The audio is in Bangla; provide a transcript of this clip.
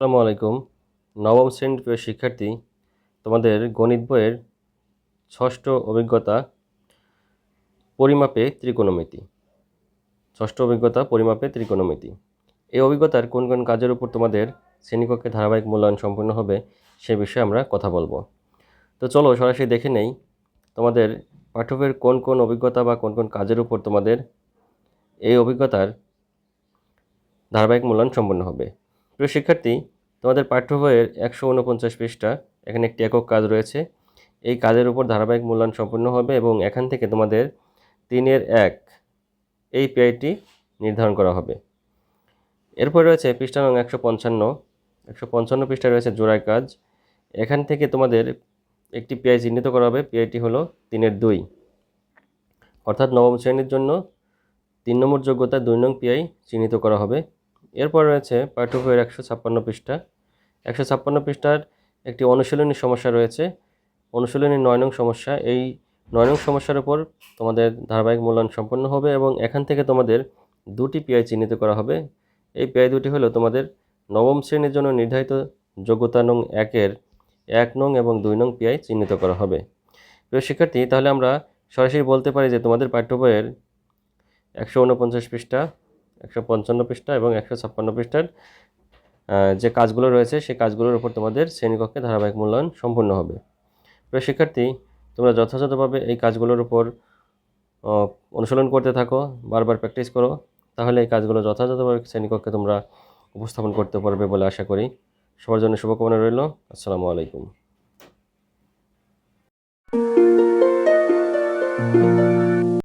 আসসালামু আলাইকুম। নবম শ্রেণির প্রিয় শিক্ষার্থী, তোমাদের গণিত বইয়ের ষষ্ঠ অভিজ্ঞতা পরিমাপে ত্রিকোণমিতি। ষষ্ঠ অভিজ্ঞতা পরিমাপে ত্রিকোণমিতি। এই অভিজ্ঞতার কোন কোন কাজের উপর তোমাদের শ্রেণীকক্ষে ধারাবাহিক মূল্যায়ন সম্পূর্ণ হবে সে বিষয়ে আমরা কথা বলব। তো চলো সরাসরি দেখে নেই, তোমাদের পাঠ্যবইয়ের কোন কোন অভিজ্ঞতা বা কোন কোন কাজের উপর তোমাদের এই অভিজ্ঞতার ধারাবাহিক মূল্যায়ন সম্পন্ন হবে। প্রিয় শিক্ষার্থী, তোমাদের পাঠ্য বইয়ের একশো উনপঞ্চাশ পৃষ্ঠা, এখানে একটি একক কাজ রয়েছে। এই কাজের উপর ধারাবাহিক মূল্যায়ন সম্পূর্ণ হবে এবং এখান থেকে তোমাদের তিনের এক এই পিআইটি নির্ধারণ করা হবে। এরপর রয়েছে পৃষ্ঠা নং একশো পঞ্চান্ন। একশো পঞ্চান্ন পৃষ্ঠায় রয়েছে জোড়ায় কাজ। এখান থেকে তোমাদের একটি পিআই চিহ্নিত করা হবে। পিআইটি হলো তিনের দুই। অর্থাৎ নবম শ্রেণির জন্য তিন নম্বর যোগ্যতা দুই নং পিআই চিহ্নিত করা হবে। এরপর রয়েছে পাঠ্য বইয়ের একশো ছাপ্পান্ন পৃষ্ঠা। একশো ছাপ্পান্ন পৃষ্ঠার একটি অনুশীলনী সমস্যা রয়েছে। অনুশীলনী নয় নং সমস্যা, এই নয় নং সমস্যার উপর তোমাদের ধারাবাহিক মূল্যায়ন সম্পন্ন হবে এবং এখান থেকে তোমাদের দুটি পিআই চিহ্নিত করা হবে। এই পিআই দুটি হলো তোমাদের নবম শ্রেণির জন্য নির্ধারিত যোগ্যতা নং একের এক নং এবং দুই নং পিআই চিহ্নিত করা হবে। প্রিয় শিক্ষার্থী, তাহলে আমরা সরাসরি বলতে পারি যে তোমাদের পাঠ্য বইয়ের একশো উনপঞ্চাশ পৃষ্ঠা একশো পঞ্চান্ন পৃষ্ঠা এবং একশো ছাপ্পান্ন পৃষ্ঠার যে কাজগুলো রয়েছে, সেই কাজগুলোর উপর তোমাদের শ্রেণীকক্ষে ধারাবাহিক মূল্যায়ন সম্পূর্ণ হবে। প্রিয় শিক্ষার্থী, তোমরা যথাযথভাবে এই কাজগুলোর উপর অনুশীলন করতে থাকো, বারবার প্র্যাকটিস করো, তাহলে এই কাজগুলো যথাযথভাবে শ্রেণীকক্ষে তোমরা উপস্থাপন করতে পারবে বলে আশা করি। সবার জন্য শুভকামনা রইল। আসসালামু আলাইকুম।